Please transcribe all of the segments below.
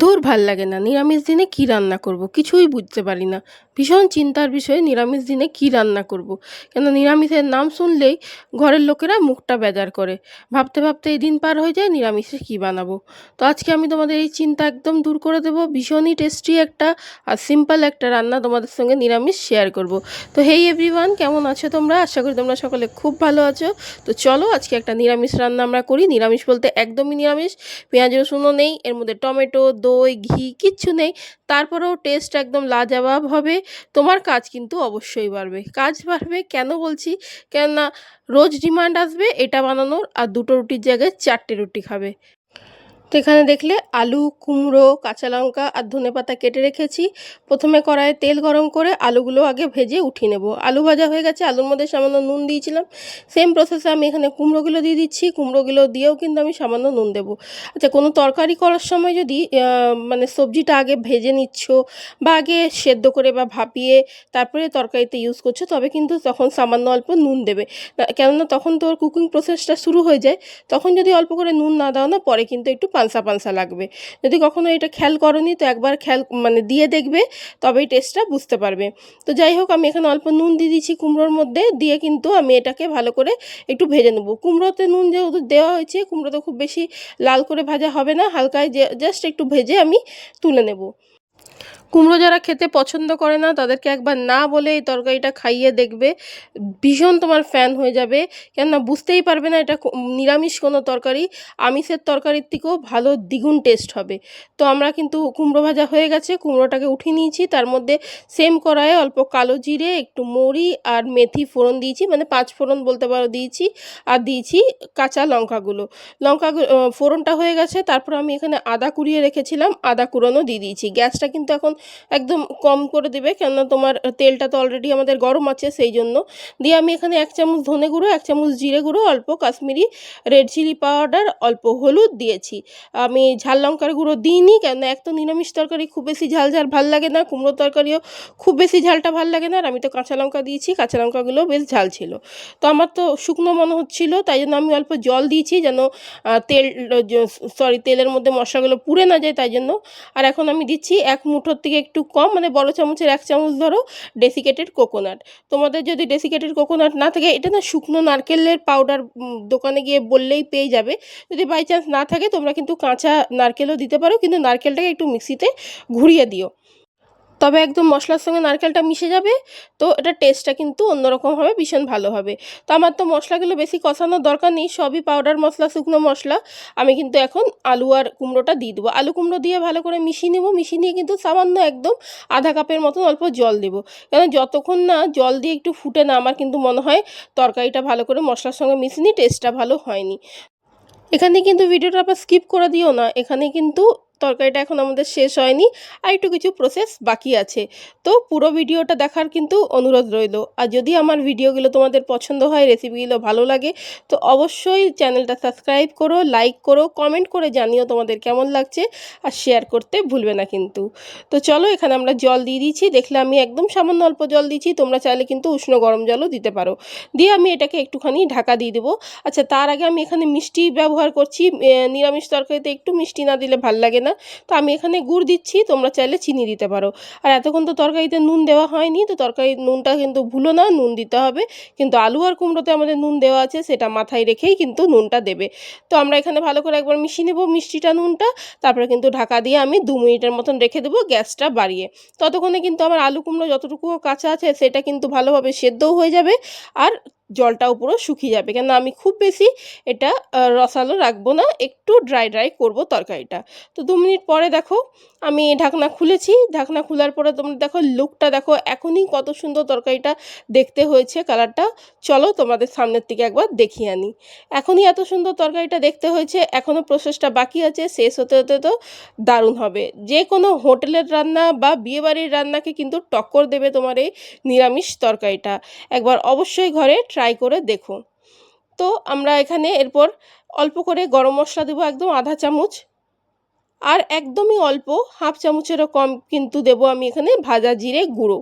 ধুর ভালো লাগে না। নিরামিষ দিনে কী রান্না করব? কিছুই বুঝতে পারি না। ভীষণ চিন্তার বিষয়ে নিরামিষ দিনে কী রান্না করব? কেন নিরামিষের নাম শুনলেই ঘরের লোকেরা মুখটা বেজার করে। ভাবতে ভাবতে এই দিন পার হয়ে যায়, নিরামিষে কী বানাবো? তো আজকে আমি তোমাদের এই চিন্তা একদম দূর করে দেবো। ভীষণই টেস্টি একটা আর সিম্পল একটা রান্না তোমাদের সঙ্গে নিরামিষ শেয়ার করব। তো হেই এভরিওয়ান কেমন আছো তোমরা? আশা করি তোমরা সকলে খুব ভালো আছো। তো চলো আজকে একটা নিরামিষ রান্না আমরা করি। নিরামিষ বলতে একদমই নিরামিষ। পেঁয়াজ রসুনও নেই, এর মধ্যে টমেটো দই, ঘি, কিচ্ছু নেই। তারপরেও টেস্ট একদম লাজাবাব হবে। তোমার কাজ কিন্তু অবশ্যই বাড়বে। কাজ বাড়বে কেন বলছি? কেননা রোজ ডিমান্ড আসবে এটা বানানোর আর দুটো রুটির জায়গায় চারটে রুটি খাবে। তো এখানে দেখলে আলু, কুমড়ো, কাঁচা লঙ্কা আর ধনে পাতা কেটে রেখেছি। প্রথমে কড়াইয়ে তেল গরম করে আলুগুলো আগে ভেজে উঠিয়ে নেব। আলু ভাজা হয়ে গেছে, আলুর মধ্যে সামান্য নুন দিয়েছিলাম। সেম প্রসেসে আমি এখানে কুমড়োগুলো দিয়ে দিচ্ছি। কুমড়োগুলো দিয়েও কিন্তু আমি সামান্য নুন দেবো। আচ্ছা কোনো তরকারি করার সময় যদি মানে সবজিটা আগে ভেজে নিচ্ছ বা আগে সেদ্ধ করে বা ভাপিয়ে তারপরে তরকারিতে ইউজ করছ, তবে কিন্তু তখন সামান্য অল্প নুন দেবে। কেননা তখন তোর কুকিং প্রসেসটা শুরু হয়ে যায়। তখন যদি অল্প করে নুন না দাও না, পরে কিন্তু একটু পানসা পালসা লাগবে। যদি কখনো এটা খেয়াল করনি, তো একবার খেয়াল মানে দিয়ে দেখবে, তবেই টেস্টটা বুঝতে পারবে। তো যাই হোক, আমি এখানে অল্প নুন দিয়ে দিচ্ছি কুমড়োর মধ্যে, দিয়ে কিন্তু আমি এটাকে ভালো করে একটু ভেজে নেব। কুমড়োতে নুন যেহেতু দেওয়া হয়েছে কুমড়োতে খুব বেশি লাল করে ভাজা হবে না, হালকায় জাস্ট একটু ভেজে আমি তুলে নেব। কুমড়ো যারা খেতে পছন্দ করে না, তাদেরকে একবার না বলে এই তরকারিটা খাইয়ে দেখবে। ভীষণ তোমার ফ্যান হয়ে যাবে। কেননা বুঝতেই পারবে না এটা নিরামিষ কোনো তরকারি। আমিষের তরকারির থেকেও ভালো দ্বিগুণ টেস্ট হবে। তো আমরা কিন্তু কুমড়ো ভাজা হয়ে গেছে, কুমড়োটাকে উঠিয়ে নিয়েছি। তার মধ্যে সেম কড়াইয়ে অল্প কালো জিরে, একটু মৌরি আর মেথি ফোড়ন দিয়েছি মানে পাঁচ ফোড়ন বলতে পারো দিয়েছি। আর দিয়েছি কাঁচা লঙ্কাগুলো। লঙ্কা ফোড়নটা হয়ে গেছে। তারপর আমি এখানে আদা কুড়িয়ে রেখেছিলাম। আদা কুড়োনো দিয়ে দিয়েছি। গ্যাসটা কিন্তু এখন একদম কম করে দেবে, কেননা তোমার তেলটা তো অলরেডি আমাদের গরম আছে সেই জন্য দিয়ে আমি এখানে এক চামচ ধনে গুঁড়ো, এক চামচ জিরে গুঁড়ো, অল্প কাশ্মীরি রেড চিলি পাউডার অল্প হলুদ দিয়েছি। আমি ঝাল লঙ্কার গুঁড়ো দিইনি, কেননা এক তো নিরামিষ তরকারি খুব বেশি ঝাল ঝাল ভালো লাগে না কুমড়ো তরকারিও খুব বেশি ঝালটা ভালো লাগে না, আর আমি তো কাঁচা লঙ্কা দিয়েছি, কাঁচা লঙ্কাগুলো বেশ ঝাল ছিল। তো আমার তো শুকনো মনে হচ্ছিল, তাই জন্য আমি অল্প জল দিয়েছি যেন তেল সরি তেলের মধ্যে মশলাগুলো পুড়ে না যায়, তাই জন্য। আর এখন আমি দিচ্ছি এক মুঠোর থেকে একটু কম মানে বড় চামচের এক চামচ ধরো ডেসিকেটেড কোকোনাট তোমাদের যদি ডেসিকেটেড কোকোনাট না থাকে, এটা না শুকনো নারকেলের পাউডার দোকানে গিয়ে বললেই পেয়ে যাবে। যদি বাই চান্স না থাকে, তোমরা কিন্তু কাঁচা নারকেলও দিতে পারো, কিন্তু নারকেলটাকে একটু মিক্সিতে ঘুরিয়ে দিও। তবে একদম মশলার সঙ্গে নারকেলটা মিশে যাবে, তো এটা টেস্টটা কিন্তু অন্যরকম হবে, ভীষণ ভালো হবে। তো আমার তো মশলাগুলো বেশি কষানোর দরকার নেই, সবই পাউডার মশলা, শুকনো মশলা। আমি কিন্তু এখন আলু আর কুমড়োটা দিয়ে দেবো। আলু কুমড়ো দিয়ে ভালো করে মিশিয়ে নেব, মিশিয়ে নিয়ে কিন্তু সামান্য একদম আধা কাপের মতন অল্প জল দেবো। কেন যতক্ষণ না জল দিয়ে একটু ফুটে না, আমার কিন্তু মনে হয় তরকারিটা ভালো করে মশলার সঙ্গে মিশিয়ে টেস্টটা ভালো হয়নি। এখানে কিন্তু ভিডিওটা আবার স্কিপ করে দিও না। এখানে কিন্তু তরকারিটা এখন আমাদের শেষ হয়নি, আর একটু কিছু প্রসেস বাকি আছে। তো পুরো ভিডিওটা দেখার কিন্তু অনুরোধ রইল। আর যদি আমার ভিডিওগুলো তোমাদের পছন্দ হয় রেসিপিগুলো ভালো লাগে, তো অবশ্যই চ্যানেলটা সাবস্ক্রাইব করো লাইক করো কমেন্ট করে জানিও তোমাদের কেমন লাগছে, আর শেয়ার করতে ভুলবে না কিন্তু। তো চলো এখানে আমরা জল দিয়ে দিয়েছি, দেখলে আমি একদম সামান্য অল্প জল দিচ্ছি তোমরা চাইলে কিন্তু উষ্ণ গরম জলও দিতে পারো। দিয়ে আমি এটাকে একটুখানি ঢাকা দিয়ে দেবো। আচ্ছা তার আগে আমি এখানে মিষ্টি ব্যবহার করছি নিরামিষ তরকারিতে একটু মিষ্টি না দিলে ভালো লাগে না। তো আমি এখানে গুড় দিচ্ছি, তোমরা চাইলে চিনি দিতে পারো। আর এতক্ষণ তো তরকারিতে নুন দেওয়া হয়নি, তো তরকারি নুনটা কিন্তু ভুলো না, নুন দিতে হবে। কিন্তু আলু আর কুমড়োতে আমাদের নুন দেওয়া আছে, সেটা মাথায় রেখেই কিন্তু নুনটা দেবে। তো আমরা এখানে ভালো করে একবার মিশিয়ে নেব মিষ্টিটা, নুনটা। তারপরে কিন্তু ঢাকা দিয়ে আমি দু মিনিটের মতন রেখে দেবো গ্যাসটা বাড়িয়ে। ততক্ষণে কিন্তু আমার আলু কুমড়ো যতটুকু কাঁচা আছে, সেটা কিন্তু ভালোভাবে সেদ্ধও হয়ে যাবে। আর জলটাও পুরো শুকিয়ে যাবে। কেন আমি খুব বেশি এটা রসালো রাখব না, একটু ড্রাই ড্রাই করব তরকারিটা। তো দু মিনিট পরে দেখো আমি ঢাকনা খুলেছি। ঢাকনা খোলার পরে তোমরা দেখো লুকটা দেখো এখনই কত সুন্দর তরকারিটা দেখতে হয়েছে কালারটা চলো তোমাদের সামনের থেকে একবার দেখিয়ে আনি। এখনই এত সুন্দর তরকারিটা দেখতে হয়েছে, এখনও প্রসেসটা বাকি আছে, শেষ হতে হতে তো দারুণ হবে। যে কোনো হোটেলের রান্না বা বিয়েবাড়ির রান্নাকে কিন্তু টক্কর দেবে তোমার এই নিরামিষ তরকারিটা। একবার অবশ্যই ঘরে ট্রাই করে দেখো। তো আমরা এখানে এরপর অল্প করে গরম মশলা দেবো একদম আধা চামচ। আর একদমই অল্প হাফ চামচেরও কম কিন্তু দেবো আমি এখানে ভাজা জিরে গুঁড়ো।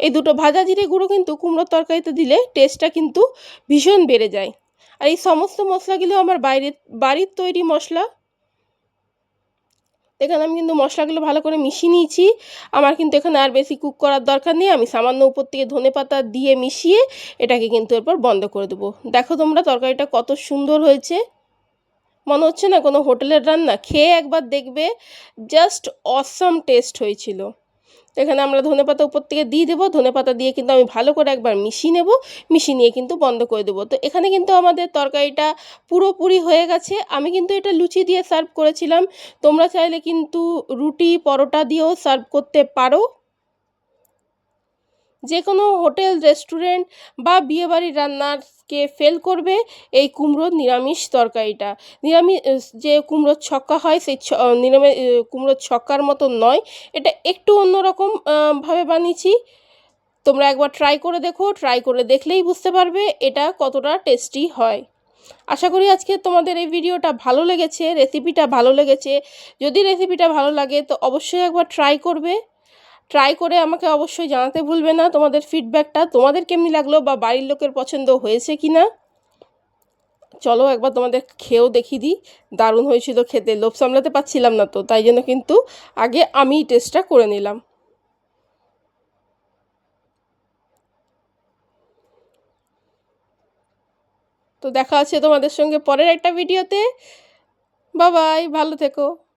এই দুটো ভাজা জিরে গুঁড়ো কিন্তু কুমড়োর তরকারিতে দিলে টেস্টটা কিন্তু ভীষণ বেড়ে যায়। আর এই সমস্ত মশলাগুলো আমার বাইরের বাড়ির তৈরি মশলা এখানে আমি কিন্তু মশলাগুলো ভালো করে মিশিয়ে নিয়েছি। আমার কিন্তু এখানে আর বেশি কুক করার দরকার নেই। আমি সামান্য উপর থেকে ধনে পাতা দিয়ে মিশিয়ে এটাকে কিন্তু এরপর বন্ধ করে দেবো। দেখো তোমরা তরকারিটা কত সুন্দর হয়েছে। মনে হচ্ছে না কোনো হোটেলের রান্না। খেয়ে একবার দেখবে। জাস্ট অসাম টেস্ট হয়েছিল। এখানে আমরা ধনে পাতা উপর থেকে দিয়ে দেবো। ধনে পাতা দিয়ে কিন্তু আমি ভালো করে একবার মিশিয়ে নেব। মিশিয়ে নিয়ে কিন্তু বন্ধ করে দেবো। তো এখানে কিন্তু আমাদের তরকারিটা পুরোপুরি হয়ে গেছে। আমি কিন্তু এটা লুচি দিয়ে সার্ভ করেছিলাম। তোমরা চাইলে কিন্তু রুটি, পরোটা দিয়েও সার্ভ করতে পারো। যে কোনো হোটেল, রেস্টুরেন্ট বা বিয়েবাড়ির রান্নাকে ফেল করবে এই কুমড়োর নিরামিষ তরকারিটা। নিরামিষ যে কুমড়োর ছক্কা হয় সেই নিরামিষ কুমড়োর ছক্কার মতো নয়। এটা একটু অন্যরকম ভাবে বানিয়েছি। তোমরা একবার ট্রাই করে দেখো ট্রাই করে দেখলেই বুঝতে পারবে এটা কতটা টেস্টি হয়। আশা করি আজকে তোমাদের এই ভিডিওটা ভালো লেগেছে রেসিপিটা ভালো লেগেছে। যদি রেসিপিটা ভালো লাগে তো অবশ্যই একবার ট্রাই করবে। ট্রাই করে আমাকে অবশ্যই জানাতে ভুলবে না তোমাদের ফিডব্যাকটা তোমাদের কেমনি লাগল বা বাড়ির লোকের পছন্দ হয়েছে কি না চলো একবার তোমাদের খেয়েও দেখিয়ে দিই। দারুণ হয়েছিল খেতে, লোভ সামলাতে পারছিলাম না তো, তাই জন্য কিন্তু আগে আমি টেস্টটা করে নিলাম। তো দেখা আছে তোমাদের সঙ্গে পরের একটা ভিডিওতে বাবাই ভালো থেকো।